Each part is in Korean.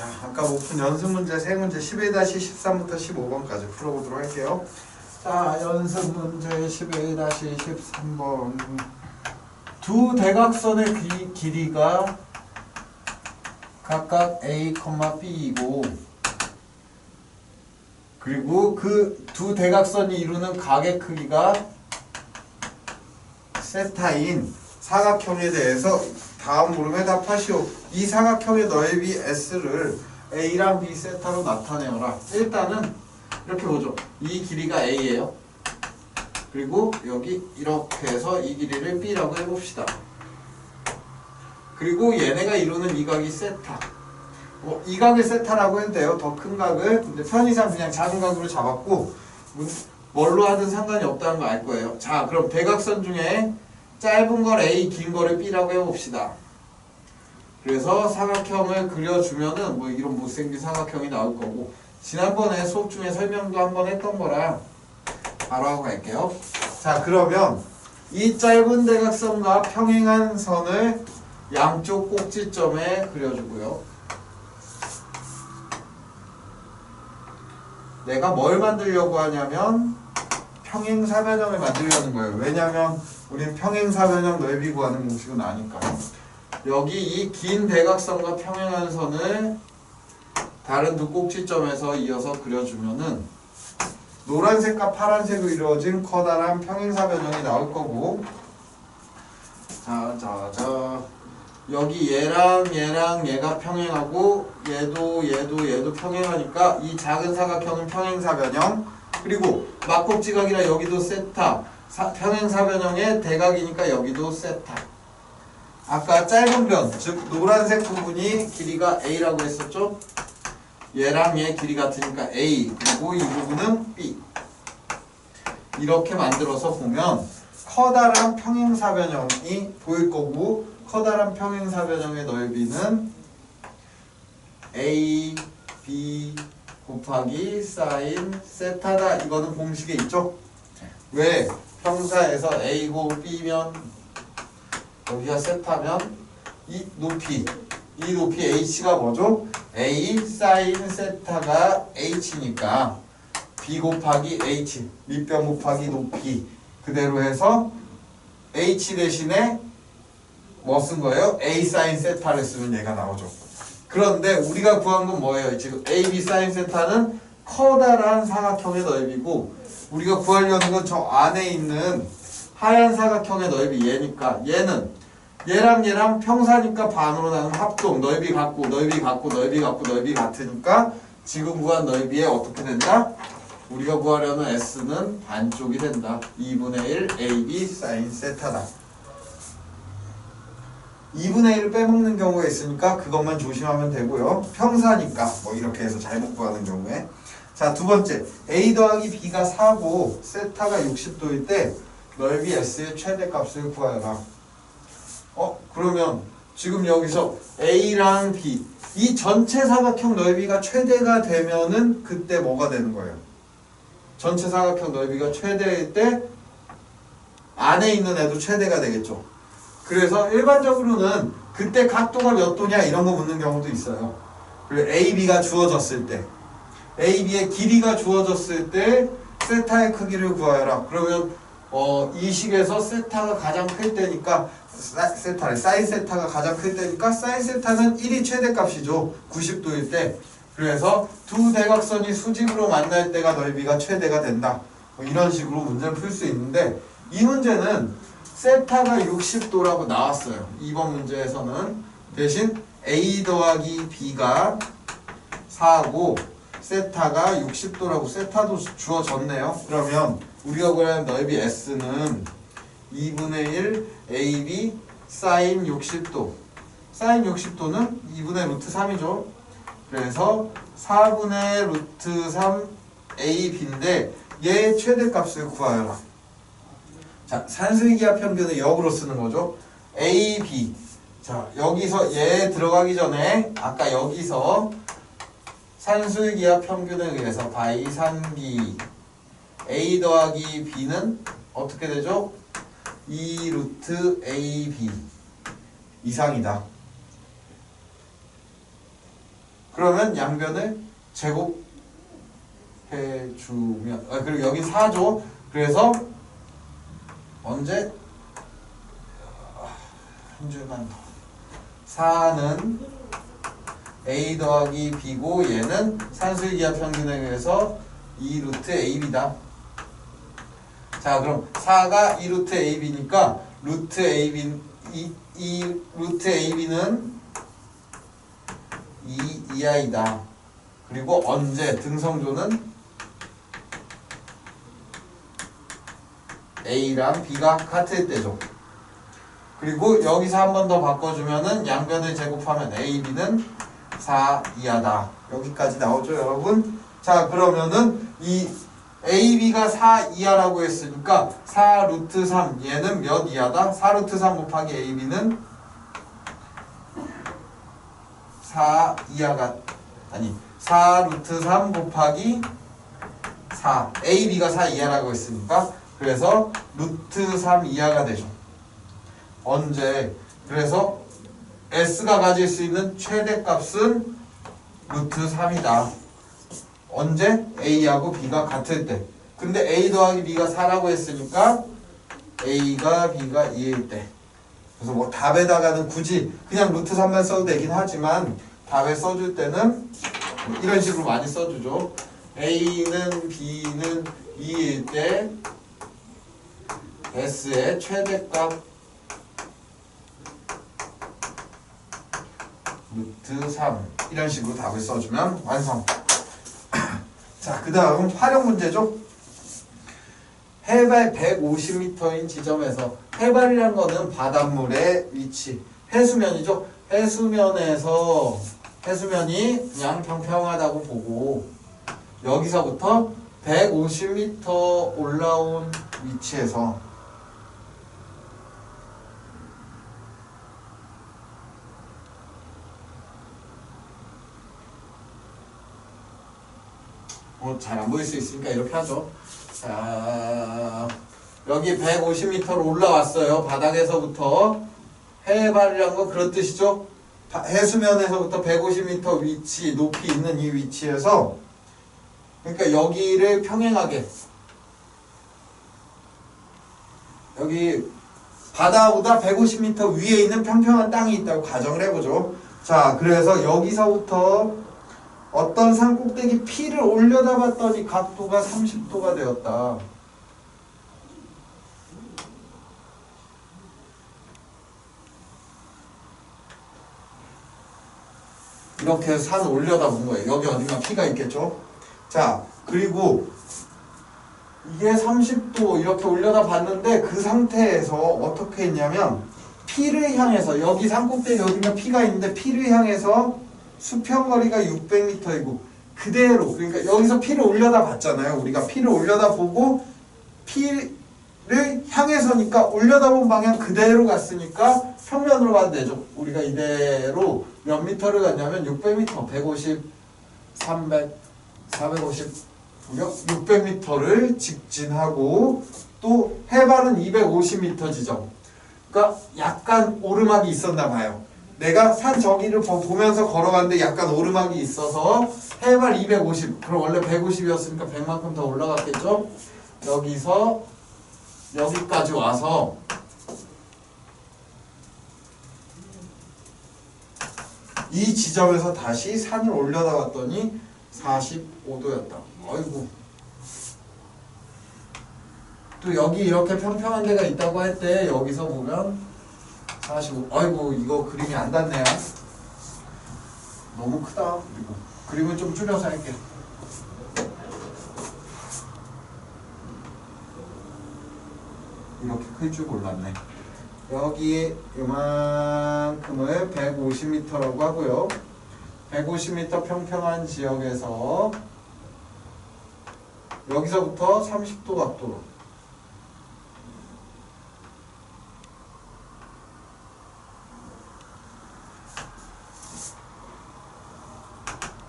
자, 아까 오픈 연습 문제 세 문제 11-13부터 15번까지 풀어보도록 할게요. 자, 연습 문제 11-13번. 두 대각선의 기, 길이가 각각 A, B이고 그리고 그 두 대각선이 이루는 각의 크기가 세타인 사각형에 대해서 다음 물음에 답하시오. 이 사각형의 넓이 S를 A랑 B 세타로 나타내어라. 일단은 이렇게 보죠. 이 길이가 A예요. 그리고 여기 이렇게 해서 이 길이를 B라고 해봅시다. 그리고 얘네가 이루는 이 각이 세타. 뭐, 이 각을 세타라고 돼요. 더 큰 각을. 근데 편의상 그냥 작은 각으로 잡았고, 문- 뭘로 하든 상관이 없다는 거 알 거예요. 자, 그럼 대각선 중에 짧은 걸 A, 긴 거를 B라고 해봅시다. 그래서 사각형을 그려주면은 뭐 이런 못생긴 사각형이 나올 거고, 지난번에 수업 중에 설명도 한번 했던 거라 바로 하고 갈게요. 자, 그러면 이 짧은 대각선과 평행한 선을 양쪽 꼭지점에 그려주고요. 내가 뭘 만들려고 하냐면 평행사변형을 만들려는 거예요. 왜냐면 우린 평행사변형 넓이 구하는 공식은 아니까. 여기 이 긴 대각선과 평행한 선을 다른 두 꼭지점에서 이어서 그려주면은 노란색과 파란색으로 이루어진 커다란 평행사변형이 나올 거고. 자, 자, 자. 여기 얘랑 얘랑 얘가 평행하고 얘도 얘도 얘도 평행하니까 이 작은 사각형은 평행사변형. 그리고 막꼭지각이라 여기도 세타 사- 평행사변형의 대각이니까 여기도 세타 아까 짧은 변, 즉 노란색 부분이 길이가 A라고 했었죠? 얘랑 얘 길이 같으니까 A 그리고 이 부분은 B 이렇게 만들어서 보면 커다란 평행사변형이 보일 거고 커다란 평행사변형의 넓이는 A, B 곱하기 사인 세타다 이거는 공식에 있죠? 왜? 평사에서 A고 B면 여기가 세타면 이 높이 이 높이 H가 뭐죠? A 사인 세타가 H니까 B 곱하기 H 밑변 곱하기 높이 그대로 해서 H 대신에 뭐 쓴 거예요? A 사인 세타를 쓰면 얘가 나오죠. 그런데 우리가 구한 건 뭐예요? 지금 A, B 사인 세타는 커다란 사각형의 넓이고 우리가 구하려는 건 저 안에 있는 하얀 사각형의 넓이 얘니까 얘는 얘랑 얘랑 평사니까 반으로 나는 합동 넓이 같고 넓이 같고 넓이 같고 넓이 같으니까 지금 구한 넓이에 어떻게 된다? 우리가 구하려는 S는 반쪽이 된다. 2분의 1 AB 사인 세타다. 2분의 1을 빼먹는 경우가 있으니까 그것만 조심하면 되고요. 평사니까 뭐 이렇게 해서 잘못 구하는 경우에 자 두 번째 A 더하기 B가 4고 세타가 60도일 때 넓이 S의 최대값을 구하여라. 어 그러면 지금 여기서 A랑 B 이 전체 사각형 넓이가 최대가 되면은 그때 뭐가 되는 거예요? 전체 사각형 넓이가 최대일 때 안에 있는 애도 최대가 되겠죠. 그래서 일반적으로는 그때 각도가 몇 도냐 이런 거 묻는 경우도 있어요. 그리고 AB가 주어졌을 때 AB의 길이가 주어졌을 때 세타의 크기를 구하여라. 그러면 어, 이 식에서 세타가 가장 클 때니까 사, 세타를 사인 세타가 가장 클 때니까 사인 세타는 1이 최대값이죠. 90도일 때. 그래서 두 대각선이 수직으로 만날 때가 넓이가 최대가 된다. 뭐 이런 식으로 문제를 풀 수 있는데 이 문제는 세타가 60도라고 나왔어요. 이번 문제에서는 대신 A 더하기 B가 4고 세타가 60도라고 세타도 주어졌네요. 그러면 우리가 구하는 넓이 S는 2분의 1 AB 사인 60도 사인 60도는 2분의 루트 3이죠. 그래서 4분의 루트 3 AB인데 얘 최대값을 구하여라. 자, 산술기압 평균을 역으로 쓰는 거죠. A, B. 자, 여기서 얘 들어가기 전에 아까 여기서 산술기압 평균에 의해서 바이산기 A 더하기 B는 어떻게 되죠? 2 루트 AB 이상이다. 그러면 양변을 제곱해 주면 아, 그리고 여기 4죠. 그래서 언제 한 줄만 더 4는 a 더하기 b고 얘는 산술기하 평균에 의해서 2 루트 ab다. 자 그럼 4가 2 루트 ab니까 루트 ab 이, 이 루트 ab는 2 이하이다. 그리고 언제 등성조는 a랑 b가 같을 때죠. 그리고 여기서 한 번 더 바꿔주면은 양변을 제곱하면 a, b는 4 이하다. 여기까지 나오죠, 여러분? 자, 그러면은 이 a, b가 4 이하라고 했으니까 4 루트 3 얘는 몇 이하다? 4 루트 3 곱하기 a, b는 4 이하가 아니 4 루트 3 곱하기 4 a, b가 4 이하라고 했으니까 그래서 루트 3 이하가 되죠. 언제? 그래서 s가 가질 수 있는 최대값은 루트 3이다. 언제? a하고 b가 같을 때. 근데 a 더하기 b가 4라고 했으니까 a가 b가 2일 때. 그래서 뭐 답에다가는 굳이 그냥 루트 3만 써도 되긴 하지만 답에 써줄 때는 뭐 이런 식으로 많이 써주죠. a는 b는 2일 때 s의 최대값 루트 3 이런 식으로 답을 써주면 완성 자 그 다음 활용 문제죠. 해발 150m인 지점에서 해발이라는 거는 바닷물의 위치 해수면이죠. 해수면에서 해수면이 그냥 평평하다고 보고 여기서부터 150m 올라온 위치에서 어, 잘 안 보일 수 있으니까 이렇게 하죠. 자, 여기 150m로 올라왔어요. 바닥에서부터 해발이란 건 그런 뜻이죠. 바- 해수면에서부터 150m 위치, 높이 있는 이 위치에서 그러니까 여기를 평행하게 여기 바다보다 150m 위에 있는 평평한 땅이 있다고 가정을 해보죠. 자, 그래서 여기서부터 어떤 산 꼭대기 P를 올려다 봤더니 각도가 30도가 되었다. 이렇게 산을 올려다 본 거예요. 여기 어딘가 P가 있겠죠? 자, 그리고 이게 30도 이렇게 올려다 봤는데 그 상태에서 어떻게 했냐면 P를 향해서 여기 산꼭대기 어딘가 P가 있는데 P를 향해서 수평거리가 600m이고 그대로 그러니까 여기서 P를 올려다 봤잖아요. 우리가 P를 올려다 보고 P를 향해서니까 올려다 본 방향 그대로 갔으니까 평면으로 가도 되죠. 우리가 이대로 몇 미터를 갔냐면 600m, 150, 300, 450, 600m를 직진하고 또 해발은 250m 지점. 그러니까 약간 오르막이 있었나 봐요. 내가 산 저기를 보- 보면서 걸어갔는데 약간 오르막이 있어서 해발 250 그럼 원래 150이었으니까 100만큼 더 올라갔겠죠? 여기서 여기까지 와서 이 지점에서 다시 산을 올려다 봤더니 45도였다. 아이고. 또 여기 이렇게 평평한 데가 있다고 할 때 여기서 보면 45 아이고 이거 그림이 안 닿네요. 너무 크다. 그리고 그림은 좀 줄여서 할게 이렇게 클 줄 몰랐네. 여기 이만큼을 150m라고 하고요. 150m 평평한 지역에서 여기서부터 30도 각도로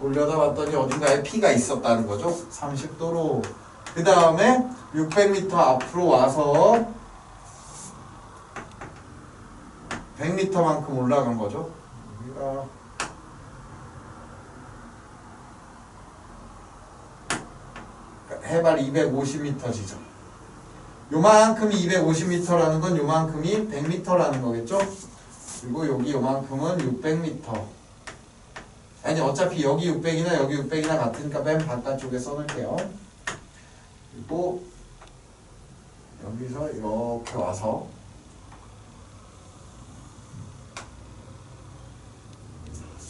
올려다 봤더니 어딘가에 P가 있었다는 거죠. 30도로. 그 다음에 600m 앞으로 와서 100m만큼 올라간 거죠. 여기가 해발 250m 지점. 요만큼이 250m라는 건 요만큼이 100m라는 거겠죠? 그리고 여기 요만큼은 600m. 아니 어차피 여기 600이나 여기 600이나 같으니까 맨 바깥쪽에 써놓을게요. 그리고 여기서 이렇게 와서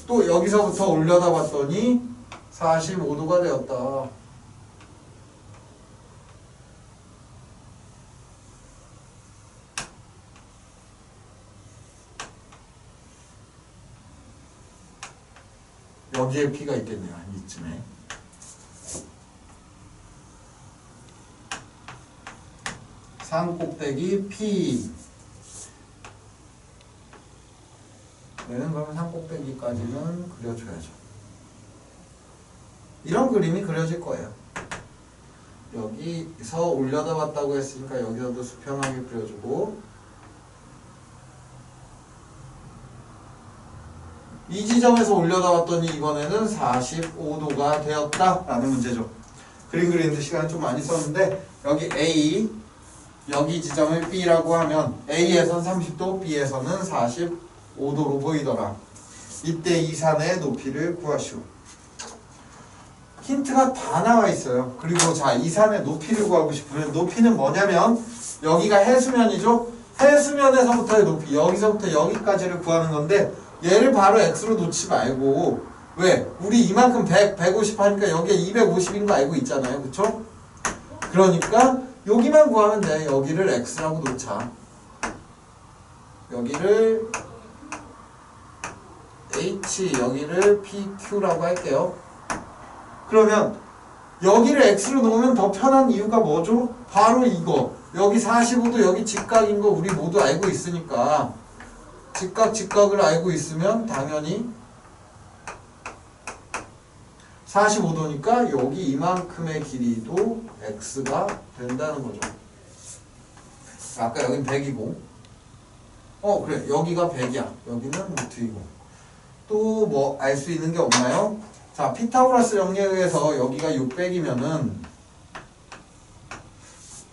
또 여기서부터 올려다 봤더니 45도가 되었다. 여기에 P가 있겠네요. 한 이쯤에. 산 꼭대기 P. 얘는 그러면 산 꼭대기까지는 그려줘야죠. 이런 그림이 그려질 거예요. 여기서 올려다 봤다고 했으니까 여기서도 수평하게 그려주고 이 지점에서 올려다 봤더니 이번에는 45도가 되었다 라는 문제죠. 그림 그리는데 시간 좀 많이 썼는데 여기 A 여기 지점을 B라고 하면 A에선 30도, B에서는 45도로 보이더라. 이때 이 산의 높이를 구하시오. 힌트가 다 나와 있어요. 그리고 자, 이 산의 높이를 구하고 싶으면 높이는 뭐냐면 여기가 해수면이죠. 해수면에서부터의 높이, 여기서부터 여기까지를 구하는 건데 얘를 바로 x로 놓지 말고 왜? 우리 이만큼 100, 150 하니까 여기에 250인 거 알고 있잖아요. 그쵸? 그러니까 여기만 구하면 돼. 여기를 x라고 놓자. 여기를 h, 여기를 pq라고 할게요. 그러면 여기를 x로 놓으면 더 편한 이유가 뭐죠? 바로 이거. 여기 45도 여기 직각인 거 우리 모두 알고 있으니까 직각 직각을 알고 있으면 당연히 45도니까 여기 이만큼의 길이도 x가 된다는 거죠. 아까 여긴 100이고 어 그래 여기가 100이야. 여기는 루트이고 또 뭐 알 수 있는 게 없나요? 자 피타고라스 정리에 의해서 여기가 600이면은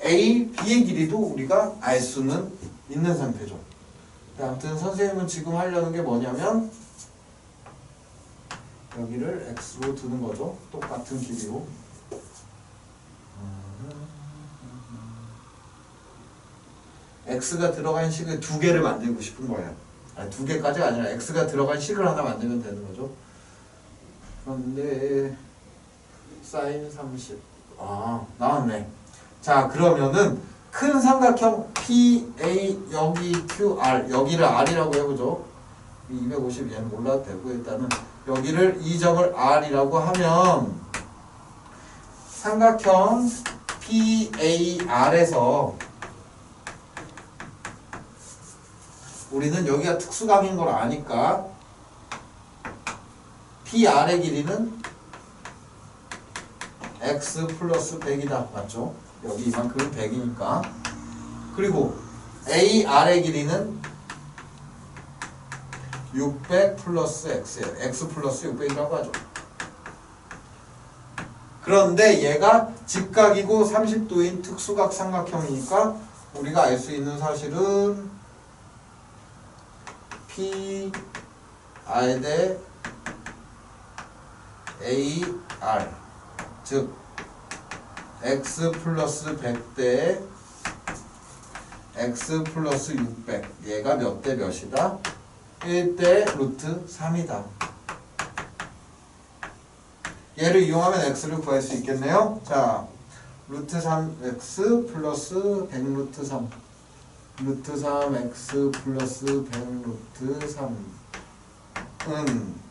A, B의 길이도 우리가 알 수는 있는 상태죠. 아무튼 선생님은 지금 하려는 게 뭐냐면 여기를 x로 두는 거죠. 똑같은 길이로. x가 들어간 식을 두 개를 만들고 싶은 거예요. 아니, 두 개까지가 아니라 x가 들어간 식을 하나 만들면 되는 거죠. 그런데 사인 30. 아 나왔네. 자 그러면은 큰 삼각형 PA 여기 QR 여기를 R이라고 해보죠. 250 얘는 몰라도 되고 일단은 여기를 이 점을 R이라고 하면 삼각형 PAR에서 우리는 여기가 특수각인 걸 아니까 PR의 길이는 X 플러스 100이다 맞죠? 여기 이만큼은 100이니까. 그리고 AR의 길이는 600 플러스 X예요. X 플러스 600이라고 하죠. 그런데 얘가 직각이고 30도인 특수각 삼각형이니까 우리가 알 수 있는 사실은 P R 대 AR 즉 x 플러스 100대 x 플러스 600 얘가 몇 대 몇이다? 1대 루트 3이다. 얘를 이용하면 x를 구할 수 있겠네요. 자 루트 3x 플러스 100 루트 3 루트 3x 플러스 100 루트 3은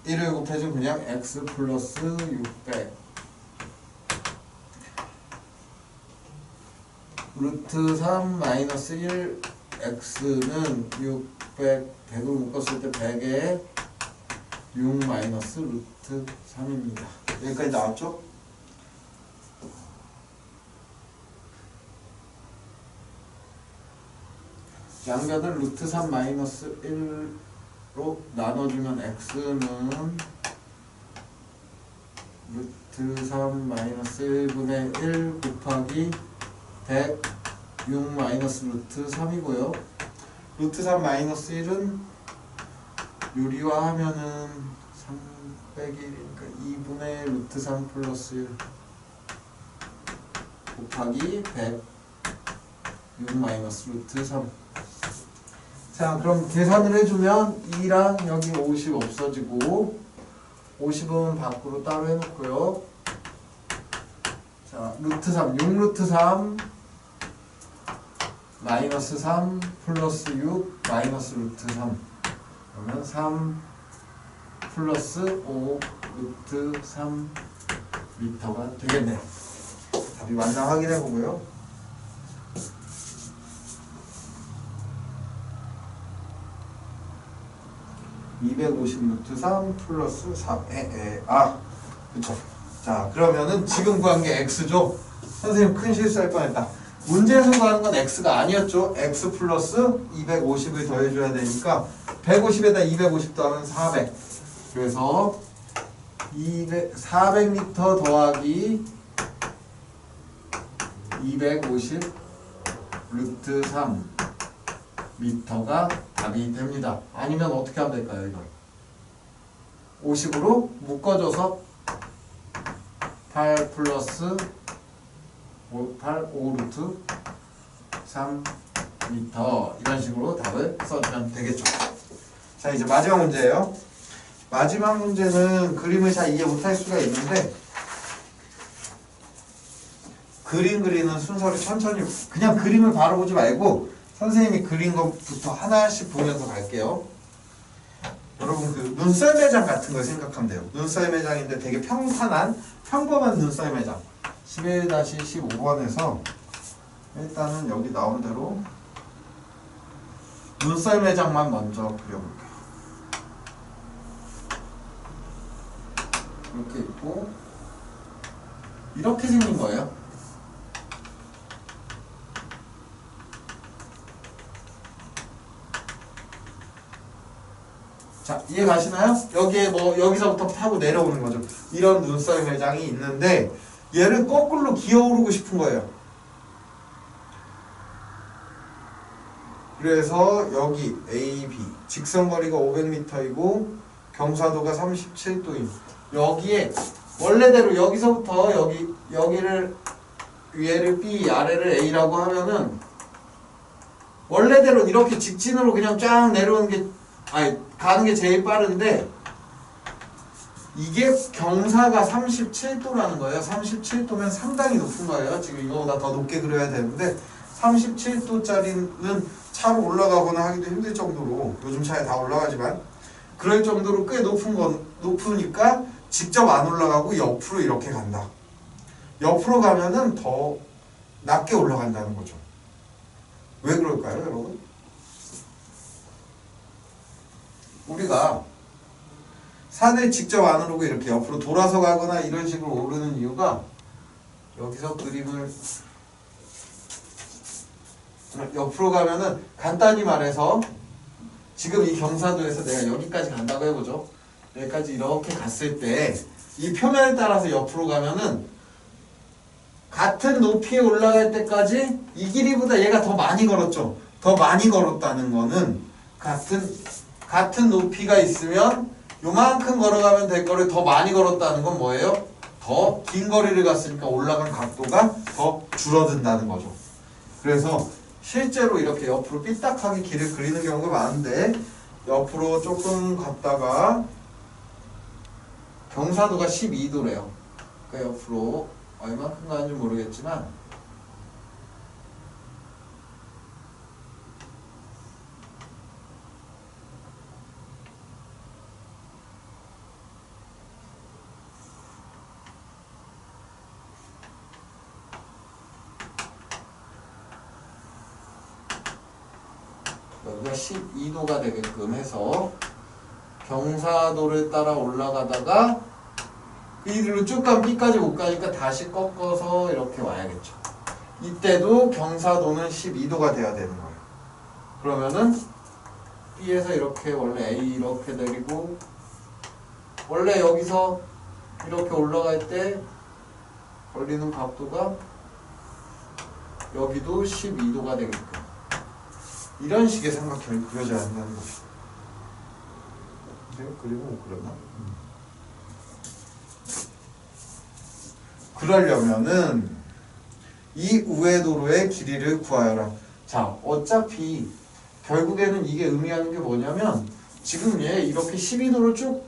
1을 곱해주면 그냥 x 플러스 600 루트 3 마이너스 1 x는 600 100을 묶었을 때 100에 6 마이너스 루트 3입니다. 여기까지 나왔죠? 양변을 루트 3 마이너스 1로 나눠주면 x는 루트 루트 3 마이너스 1분의 1 곱하기 106 마이너스 루트 3이고요. 루트 3 마이너스 1은 유리화 하면은 3 빼기 1이니까 2분의 루트 3 플러스 1 곱하기 106 마이너스 루트 3 자 그럼 계산을 해주면 2랑 여기 50 없어지고 50은 밖으로 따로 해놓고요. 자 루트 3 6 루트 3 마이너스 3 플러스 6 마이너스 루트 3 그러면 3 플러스 5 루트 3 미터가 되겠네요. 답이 맞나 확인해 보고요. (250 루트 3) 플러스 3 에에 아 그쵸. 자 그러면은 지금 구한 게 x죠? 선생님 큰 실수할 뻔했다 문제에서 구하는 건 x가 아니었죠 x 플러스 250을 더해줘야 되니까 150에다 250 더하면 400 그래서 200, 400m 더하기 250 루트 3 미터가 답이 됩니다. 아니면 어떻게 하면 될까요, 이걸? 50으로 묶어줘서 8 플러스 5, 8, 5 루트 3 미터 이런 식으로 답을 써주면 되겠죠. 자 이제 마지막 문제예요. 마지막 문제는 그림을 잘 이해 못할 수가 있는데 그림 그리는 순서를 천천히 그냥 그림을 바로 보지 말고 선생님이 그린 것부터 하나씩 보면서 갈게요. 여러분 그 눈썰 매장 같은 걸 생각하면 돼요. 눈썰 매장인데 되게 평탄한 평범한 눈썰 매장. 11-15번에서 일단은 여기 나온 대로 눈썰 매장만 먼저 그려볼게요. 이렇게 있고 이렇게 생긴 거예요. 자 이해 가시나요? 여기에 뭐 여기서부터 타고 내려오는 거죠. 이런 눈썰 매장이 있는데 얘를 거꾸로 기어오르고 싶은 거예요. 그래서 여기 A, B 직선거리가 500m이고 경사도가 37도임. 여기에 원래대로 여기서부터 여기 여기를 위에를 B, 아래를 A라고 하면은 원래대로 이렇게 직진으로 그냥 쫙 내려오는 게 아니 가는 게 제일 빠른데 이게 경사가 37도라는 거예요. 37도면 상당히 높은 거예요. 지금 이거보다 더 높게 그려야 되는데 37도짜리는 차로 올라가거나 하기도 힘들 정도로 요즘 차에 다 올라가지만 그럴 정도로 꽤 높은 건 높으니까 직접 안 올라가고 옆으로 이렇게 간다. 옆으로 가면은 더 낮게 올라간다는 거죠. 왜 그럴까요, 여러분? 우리가 산을 직접 안 오르고 이렇게 옆으로 돌아서 가거나 이런 식으로 오르는 이유가 여기서 그림을 옆으로 가면은 간단히 말해서 지금 이 경사도에서 내가 여기까지 간다고 해보죠. 여기까지 이렇게 갔을 때 이 표면에 따라서 옆으로 가면은 같은 높이에 올라갈 때까지 이 길이보다 얘가 더 많이 걸었죠. 더 많이 걸었다는 거는 같은 같은 높이가 있으면 요만큼 걸어가면 될 거를 더 많이 걸었다는 건 뭐예요? 더 긴 거리를 갔으니까 올라간 각도가 더 줄어든다는 거죠. 그래서 실제로 이렇게 옆으로 삐딱하게 길을 그리는 경우가 많은데 옆으로 조금 갔다가 경사도가 12도래요. 그러니까 옆으로 얼마큼 가는지 모르겠지만 12도가 되게끔 해서 경사도를 따라 올라가다가 그 이리로 쭉 가면 B까지 못 가니까 다시 꺾어서 이렇게 와야겠죠. 이때도 경사도는 12도가 돼야 되는 거예요. 그러면은 B에서 이렇게 원래 A 이렇게 내리고 원래 여기서 이렇게 올라갈 때 걸리는 각도가 여기도 12도가 되게끔 이런 식의 삼각형이 그려져야 한다는 거죠. 근데 그리고 못 그렸나? 그러려면은 이 우회도로의 길이를 구하여라. 자, 어차피 결국에는 이게 의미하는 게 뭐냐면 지금 얘 이렇게 12도로 쭉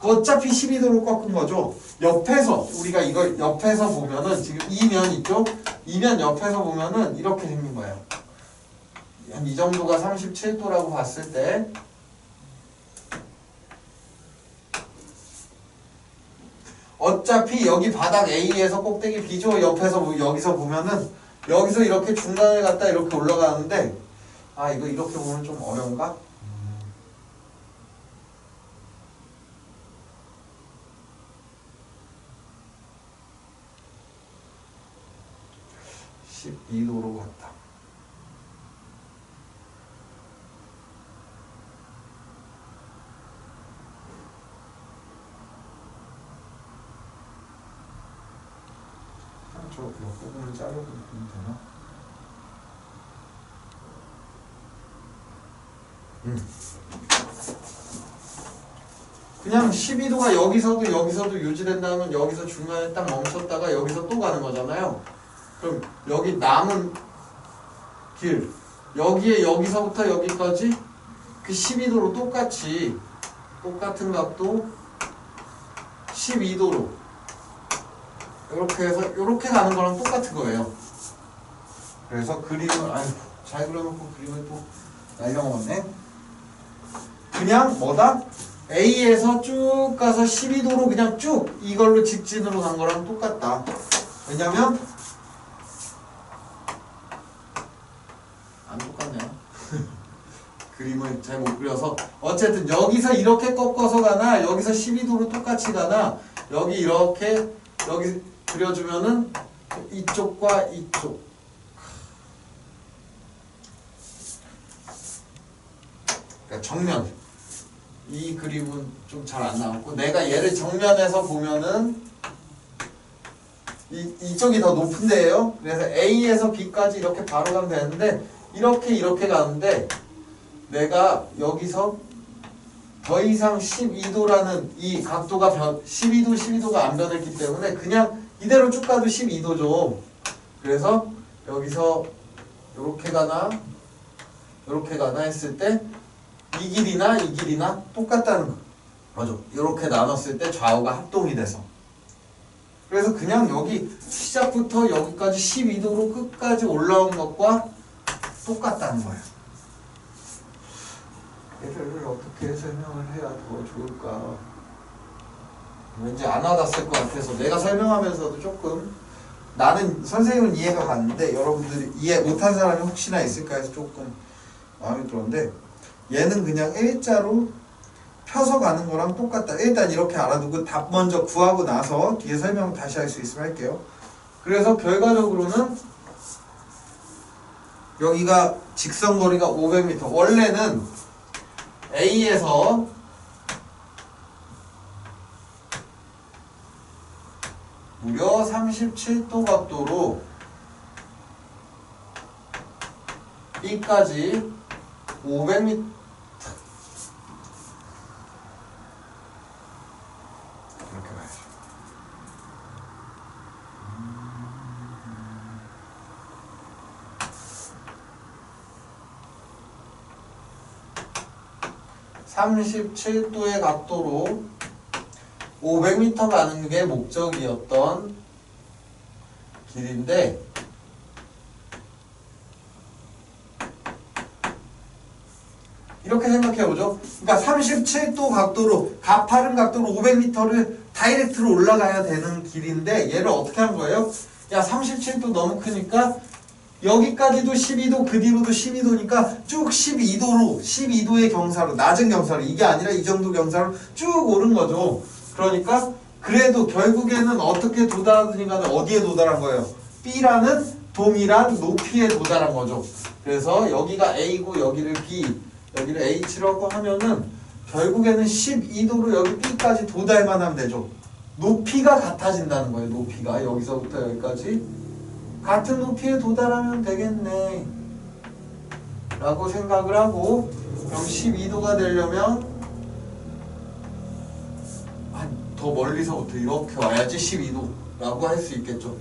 어차피 12도로 꺾은 거죠. 옆에서 우리가 이걸 옆에서 보면은 지금 이면 있죠? 이면 옆에서 보면은 이렇게 생긴 거예요. 한 이 정도가 37도라고 봤을 때 어차피 여기 바닥 A에서 꼭대기 B죠 옆에서 보- 여기서 보면은 여기서 이렇게 중간을 갖다 이렇게 올라가는데 아 이거 이렇게 보면 좀 어려운가? (12도로) 갔다 아, 저 옆부분을 자르면 되나? 음. 그냥 12도가 여기서도 여기서도 유지된다면 여기서 중간에 딱 멈췄다가 여기서 또 가는 거잖아요. 그럼 여기 남은 길 여기에 여기서부터 여기까지 그 12도로 똑같이 똑같은 각도 12도로 이렇게 해서 이렇게 가는 거랑 똑같은 거예요. 그래서 그림을 아유 잘 그려놓고 그림을 또 날려먹었네. 그냥 뭐다? A에서 쭉 가서 12도로 그냥 쭉 이걸로 직진으로 간 거랑 똑같다. 왜냐면 안 똑같네요. 그림을 잘 못 그려서 어쨌든 여기서 이렇게 꺾어서 가나 여기서 12도로 똑같이 가나 여기 이렇게 여기 그려주면은 이쪽과 이쪽. 그러니까 정면. 이 그림은 좀 잘 안 나왔고 내가 얘를 정면에서 보면은 이, 이쪽이 더 높은 데예요. 그래서 A에서 B까지 이렇게 바로 가면 되는데 이렇게 이렇게 가는데 내가 여기서 더 이상 12도라는 이 각도가 변, 12도 12도가 안 변했기 때문에 그냥 이대로 쭉 가도 12도죠 그래서 여기서 이렇게 가나 이렇게 가나 했을 때 이 길이나 이 길이나 똑같다는 거. 맞아. 이렇게 나눴을 때 좌우가 합동이 돼서. 그래서 그냥 여기 시작부터 여기까지 12도로 끝까지 올라온 것과 똑같다는 거예요. 얘를 어떻게 설명을 해야 더 좋을까? 왠지 안 와닿았을 것 같아서 내가 설명하면서도 조금 나는 선생님은 이해가 갔는데 여러분들이 이해 못한 사람이 혹시나 있을까 해서 조금 마음이 들었는데 얘는 그냥 일자로 펴서 가는 거랑 똑같다. 일단 이렇게 알아두고 답 먼저 구하고 나서 뒤에 설명 다시 할 수 있으면 할게요. 그래서 결과적으로는 여기가 직선 거리가 500m. 원래는 A에서 무려 37도 각도로 B까지 500m 이렇게 가야죠. (37도의) 각도로 500m 가는 게 목적이었던 길인데 이렇게 생각해 보죠. 그러니까 37도 각도로 가파른 각도로 500m를 다이렉트로 올라가야 되는 길인데 얘를 어떻게 한 거예요? 야 37도 너무 크니까 여기까지도 12도 그 뒤로도 12도니까 쭉 12도로 12도의 경사로 낮은 경사로 이게 아니라 이 정도 경사로 쭉 오른 거죠. 그러니까 그래도 결국에는 어떻게 도달하든지 간에 어디에 도달한 거예요? B라는 동일한 높이에 도달한 거죠. 그래서 여기가 A고 여기를 B 여기를 H라고 하면은 결국에는 12도로 여기 B까지 도달만 하면 되죠. 높이가 같아진다는 거예요. 높이가 여기서부터 여기까지 같은 높이에 도달하면 되겠네. 라고 생각을 하고 그럼 12도가 되려면 더 멀리서부터 이렇게 와야지 12도 라고 할 수 있겠죠.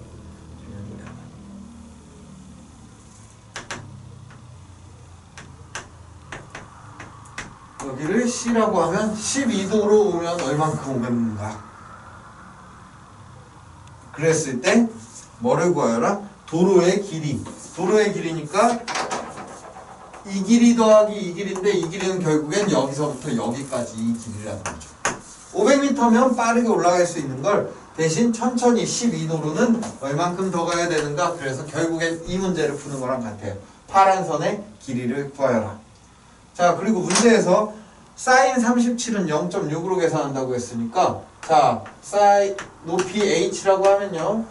여기를 C라고 하면 12도로 오면 얼만큼 오겠는가? 그랬을 때 뭐를 구하여라? 도로의 길이. 도로의 길이니까 이 길이 더하기 이 길인데 이 길이는 결국엔 여기서부터 여기까지 이 길이라는 거죠. 500m면 빠르게 올라갈 수 있는 걸 대신 천천히 12도로는 얼만큼 더 가야 되는가? 그래서 결국엔 이 문제를 푸는 거랑 같아요. 파란 선의 길이를 구하여라. 자, 그리고 문제에서 사인 37은 0.6으로 계산한다고 했으니까 자, 사인 높이 h라고 하면요.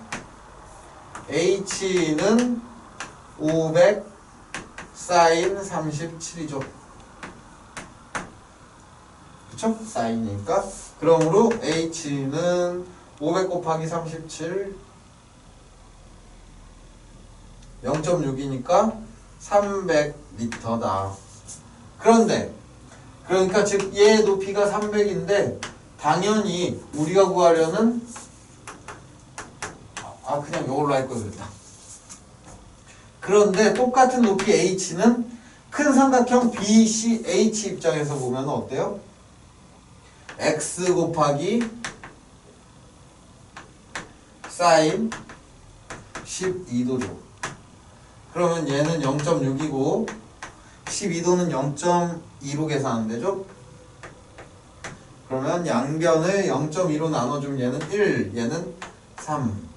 h는 500 사인 37이죠. 그쵸? 사인이니까. 그러므로 h는 500 곱하기 37 0.6이니까 300m다. 그런데 그러니까 즉 얘 높이가 300인데 당연히 우리가 구하려는 아 그냥 이걸로 할 걸 그랬다. 그런데 똑같은 높이 h는 큰 삼각형 BCH 입장에서 보면 어때요? X 곱하기 사인 12도죠. 그러면 얘는 0.6이고 12도는 0.2로 계산하면 되죠? 그러면 양변을 0.2로 나눠주면 얘는 1, 얘는 3.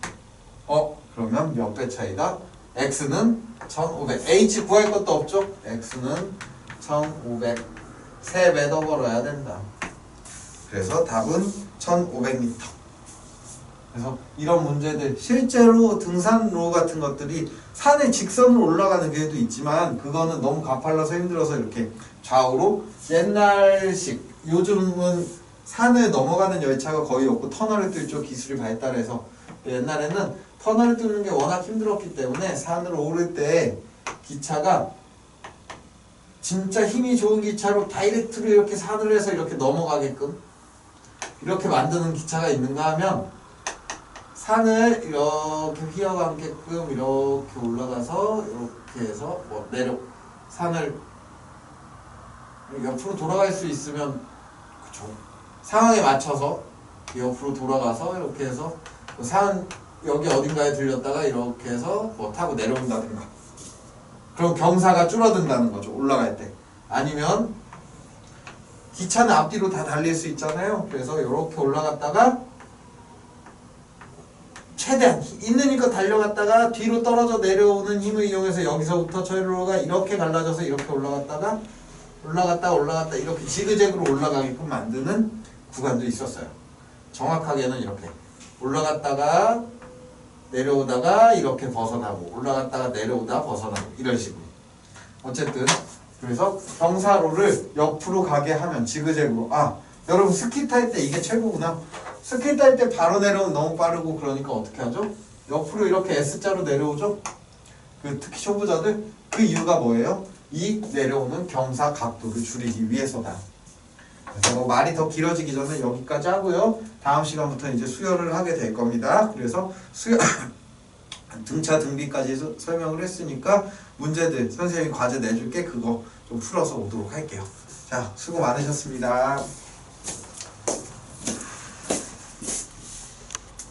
어? 그러면 몇 배 차이다? x는 1500. h 구할 것도 없죠? x는 1500. 3배 더 걸어야 된다. 그래서 답은 1500m. 그래서 이런 문제들 실제로 등산로 같은 것들이 산에 직선으로 올라가는 길도 있지만 그거는 너무 가팔라서 힘들어서 이렇게 좌우로 옛날식 요즘은 산을 넘어가는 열차가 거의 없고 터널을 뚫 쪽 기술이 발달해서 옛날에는 터널을 뚫는 게 워낙 힘들었기 때문에 산으로 오를 때 기차가 진짜 힘이 좋은 기차로 다이렉트로 이렇게 산을 해서 이렇게 넘어가게끔 이렇게 만드는 기차가 있는가 하면 산을 이렇게 휘어감게끔 이렇게 올라가서 이렇게 해서 뭐 내려 산을 옆으로 돌아갈 수 있으면 그쵸. 상황에 맞춰서 옆으로 돌아가서 이렇게 해서 뭐산 여기 어딘가에 들렸다가 이렇게 해서 뭐 타고 내려온다든가. 그럼 경사가 줄어든다는 거죠 올라갈 때. 아니면 기차는 앞뒤로 다 달릴 수 있잖아요. 그래서 이렇게 올라갔다가 최대한 있으니까 달려갔다가 뒤로 떨어져 내려오는 힘을 이용해서 여기서부터 저리로가 이렇게 갈라져서 이렇게 올라갔다가 올라갔다 올라갔다 이렇게 지그재그로 올라가게끔 만드는 구간도 있었어요. 정확하게는 이렇게. 올라갔다가 내려오다가 이렇게 벗어나고 올라갔다가 내려오다 벗어나고 이런 식으로. 어쨌든 그래서 경사로를 옆으로 가게 하면 지그재그로 아 여러분 스키 탈 때 이게 최고구나 스키 탈 때 바로 내려오면 너무 빠르고 그러니까 어떻게 하죠? 옆으로 이렇게 S자로 내려오죠? 그 특히 초보자들 그 이유가 뭐예요? 이 내려오는 경사 각도를 줄이기 위해서다. 그래서 뭐 말이 더 길어지기 전에 여기까지 하고요. 다음 시간부터 이제 수혈을 하게 될 겁니다. 그래서 수혈 등차 등비까지 서- 설명을 했으니까 문제들 선생님이 과제 내줄게 그거 좀 풀어서 오도록 할게요. 자 수고 많으셨습니다.